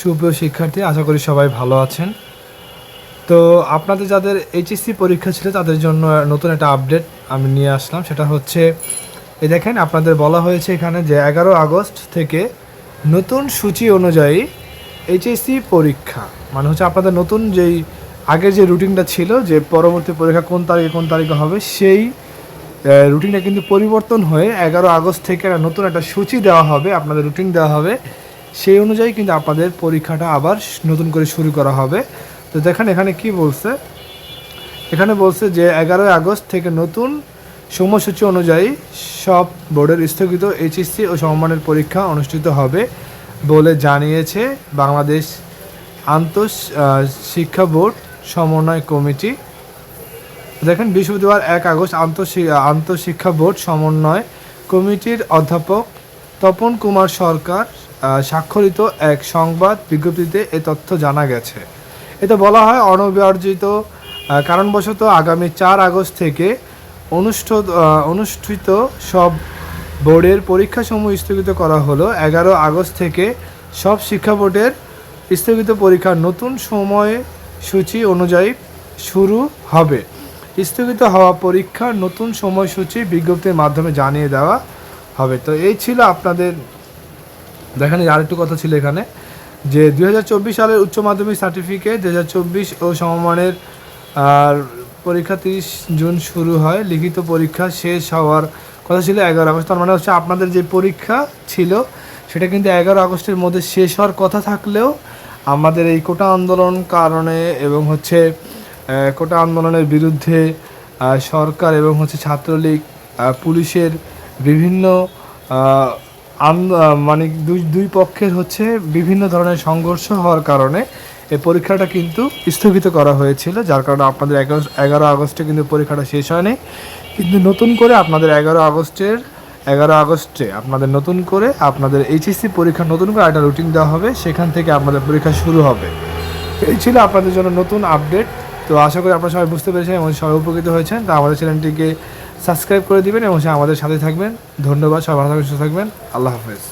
সুপ্রিয় শিক্ষার্থী, আশা করি সবাই ভালো আছেন। তো আপনাদের যাদের এইচএসসি পরীক্ষা ছিল, তাদের জন্য নতুন একটা আপডেট আমি নিয়ে আসলাম। সেটা হচ্ছে, এই দেখেন আপনাদের বলা হয়েছে এখানে যে এগারো আগস্ট থেকে নতুন সূচি অনুযায়ী এইচএসসি পরীক্ষা। মানে হচ্ছে আপনাদের নতুন যেই আগের যে রুটিনটা ছিল, যে পরবর্তী পরীক্ষা কোন তারিখে কোন তারিখে হবে, সেই রুটিনটা কিন্তু পরিবর্তন হয়ে এগারো আগস্ট থেকে নতুন একটা সূচি দেওয়া হবে, আপনাদের রুটিন দেওয়া হবে। সেই অনুযায়ী কিন্তু আপনাদের পরীক্ষাটা আবার নতুন করে শুরু করা হবে। তো দেখেন এখানে কি বলছে? এখানে বলছে যে এগারোই আগস্ট থেকে নতুন সময়সূচি অনুযায়ী সব বোর্ডের স্থগিত এইচএসসি ও সমমানের পরীক্ষা অনুষ্ঠিত হবে বলে জানিয়েছে বাংলাদেশ আন্তঃ শিক্ষা বোর্ড সমন্বয় কমিটি। দেখেন বৃহস্পতিবার এক আগস্ট আন্তঃশি- আন্তঃশিক্ষা বোর্ড সমন্বয় কমিটির অধ্যাপক তপন কুমার সরকার স্বাক্ষরিত এক সংবাদ বিজ্ঞপ্তিতে এ তথ্য জানা গেছে। এতে বলা হয় অনবির্জিত কারণবশত আগামী চার আগস্ট থেকে অনুষ্ঠিত অনুষ্ঠিত সব বোর্ডের পরীক্ষাসমূহ স্থগিত করা হলো। এগারো আগস্ট থেকে সব শিক্ষা বোর্ডের স্থগিত পরীক্ষার নতুন সময়সূচি অনুযায়ী শুরু হবে। স্থগিত হওয়া পরীক্ষার নতুন সময়সূচি বিজ্ঞপ্তির মাধ্যমে জানিয়ে দেওয়া হবে। তো এই ছিল আপনাদের দেখেন আরেকটু কথা ছিল এখানে, যে দু হাজার চব্বিশ সালের উচ্চ মাধ্যমিক সার্টিফিকেট দু হাজার চব্বিশ ও সমমানের, আর পরীক্ষা তিরিশ জুন শুরু হয়, লিখিত পরীক্ষা শেষ হওয়ার কথা ছিল এগারো আগস্ট। তার মানে হচ্ছে আপনাদের যে পরীক্ষা ছিল, সেটা কিন্তু এগারো আগস্টের মধ্যে শেষ হওয়ার কথা থাকলেও আমাদের এই কোটা আন্দোলন কারণে এবং হচ্ছে কোটা আন্দোলনের বিরুদ্ধে সরকার এবং হচ্ছে ছাত্রলীগ পুলিশের বিভিন্ন মানে দুই দুই পক্ষের হচ্ছে বিভিন্ন ধরনের সংঘর্ষ হওয়ার কারণে এই পরীক্ষাটা কিন্তু স্থগিত করা হয়েছিল, যার কারণে আপনাদের এগারো আগস্টে কিন্তু পরীক্ষাটা শেষ হয়নি। কিন্তু নতুন করে আপনাদের এগারো আগস্টের, এগারো আগস্টে আপনাদের নতুন করে আপনাদের এইচএসসি পরীক্ষা, নতুন করে একটা রুটিন দেওয়া হবে, সেখান থেকে আপনাদের পরীক্ষা শুরু হবে। এই ছিল আপনাদের জন্য নতুন আপডেট তো আশা করি আপনারা সবাই বুঝতে পেরেছেন এবং সবাই উপকৃত হয়েছেন। তো আমাদের চ্যানেলটিকে সাবস্ক্রাইব করে দিবেন এবং আমাদের সাথে থাকবেন। ধন্যবাদ, সবাই ভালো থাকবেন, সুস্থ থাকবেন। আল্লাহ হাফেজ।